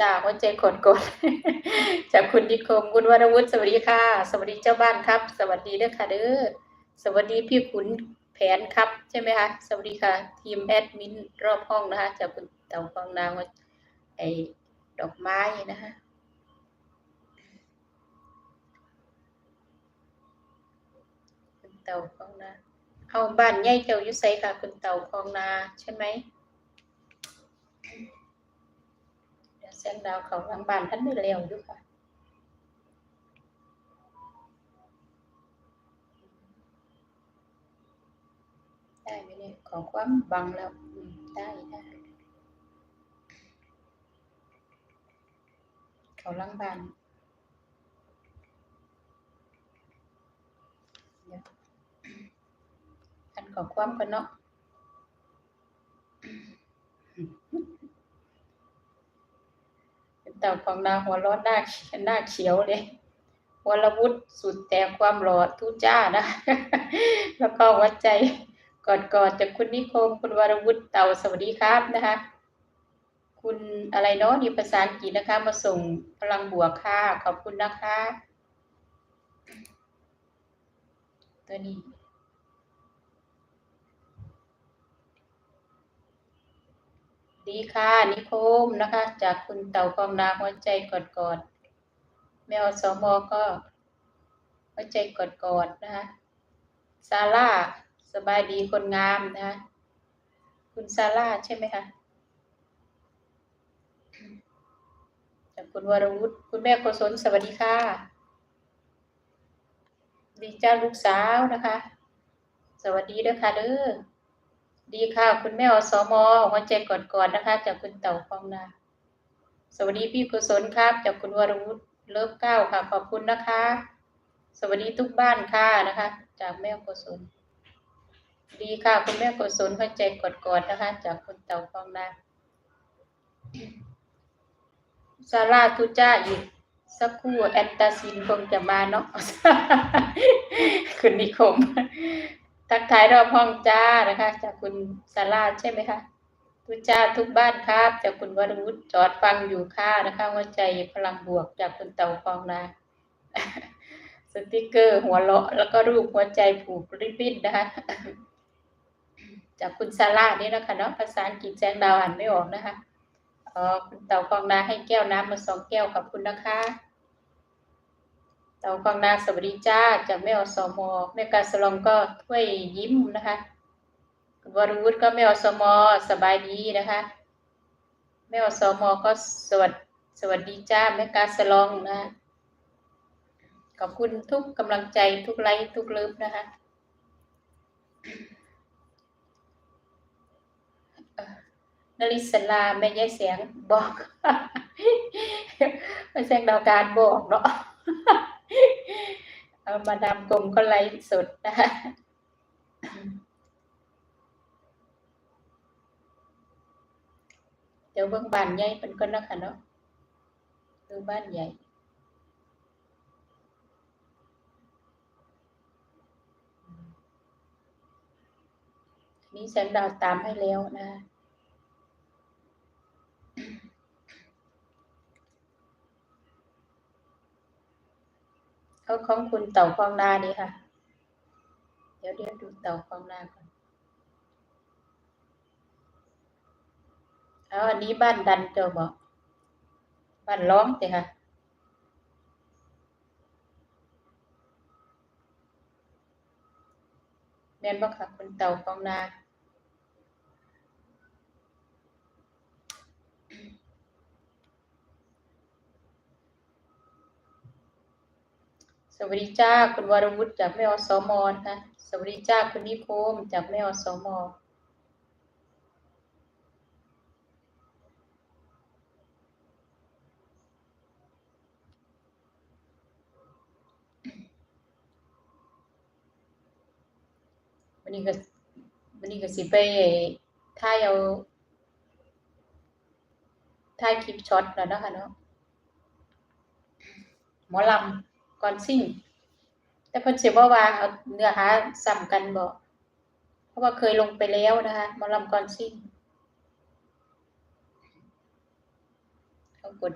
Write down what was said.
จ้าหัวใจกดกดจากคุณนิคมคุณวรวุฒิสวัสดีค่ะ สวัสดีเจ้าบ้านครับ สวัสดีเด้อค่ะเด้อสวัสดีพี่ขุนแผนครับ ใช่ไหมคะสวัสดีค่ะ ทีมแอดมินรอบห้องนะคะจากคุณเต่าฟองนางไอ้ดอกไม้นะคะคุณเต่าฟองนาเอาบ้านใหญ่เจ้าอยุไสค่ะ คุณเต่าฟองนาใช่ไหม เดี๋ยวแสงดาวเขาหลังบ้านท่านไม่เร็วอยู่ค่ะได้ไหมเนี่ยขอความบังแล้วอืมได้ได้เขาหลังบ้านเดี๋ยวอันขอความกันเนาะ เป็นเต่าของนาหัวร้อนหน้าหน้าเขียวเลยวรวุฒิสุดแต่ความหล่อทุจ้านะ แล้วก็หัวใจกอดกอดจากคุณนิคมคุณวรวุฒิเต่าสวัสดีครับนะคะ คุณอะไรเนาะนี่ภาษาอังกฤษนะคะ มาส่งพลังบวกค่ะ ขอบคุณนะคะ ตัวนี้ ดีค่ะนิคมนะคะ จากคุณเต่าฟองนาหัวใจกอดกอดแมวสมอก็หัวใจกอดกอดนะคะซาร่าสบายดีคนงามนะคะคุณซาร่าใช่ไหมคะจากคุณวรวุฒิคุณแม่โกศลสวัสดีค่ะ ดีจ้าลูกสาวนะคะ สวัสดีด้วยค่ะเด้อ ดีค่ะ คุณแม่อสมหัวใจกอดๆนะคะ จากคุณเต่าฟองนาสวัสดีพี่กุศลครับ จากคุณวรวุฒิเลิฟเก้าค่ะ ขอบคุณนะคะ สวัสดีทุกบ้านค่ะนะคะ จากแม่กุศลดีค่ะ คุณแม่กุศลหัวใจกอดๆนะคะ จากคุณเต่าฟองนาซาร่าทุจ้าอีกสักครู่แอนตาซินคงจะมาเนาะคุณนิคม ทักทายรอบห้องจ้านะคะ จากคุณซาราใช่ไหมคะทุกจ้าทุกบ้านครับ จากคุณวรุฒิจอดฟังอยู่ค่ะนะคะหัวใจพลังบวกจากคุณเต่าฟองนาสติกเกอร์หัวเราะแล้วก็รูปหัวใจผูกริบบิ้นนะคะ จากคุณซาร่านี่นะคะเนาะภาษาอังกฤษแจ้งดาวอ่านไม่ออกนะคะอ๋อคุณเต่าฟองนาให้แก้วน้ำมาสองแก้วขอบคุณนะคะ เตาฟองนาสวัสดีจ้าจากแม่อสมอแม่กาสลองก็ถ้วยยิ้มนะคะวรวุฒิก็แม่อสมอสบายดีนะคะแม่อสมอก็สวัสดสวัสดีจ้าแม่กาสลองนะ ขอบคุณทุกกำลังใจทุกไลค์ทุกเลิฟนะคะนริศลาแม่ยายแสงบอกไม่แสงดาวการบอกเนาะ มาดามกลมก็ไลฟ์สดนะคะเดี๋ยวเบิ่งบานใหญ่เป็นก็นะคะเนาะดูบ้านใหญ่นี่แสงดาวตามให้แล้วนะ เขาของคุณเต่าฟองนาดีค่ะ เดี๋ยวเดี๋ยวดูเต่าฟองนาก่อนเอาอันนี้บ้านดันเจ้าบอกบ้านร้องเจ้ค่ะแม่นบ่ค่ะคุณเต่าฟองนา สวัสดีจ้าคุณวรวุฒิจากแม่อสมนะคะสวัสดีจ้าคุณนิคมจากแม่อสมวันนี้ก็วันนี้ก็สิไปถ่ายเอาถ่ายคลิปช็อตแล้วนะคะเนาะหมอลำ ก่อนซิ่ง แต่เพิ่นสิบ่ว่าเอาเนื้อหาซ้ำกันบอกเพราะว่าเคยลงไปแล้วนะคะมอลำก่อนซิ่งเอากด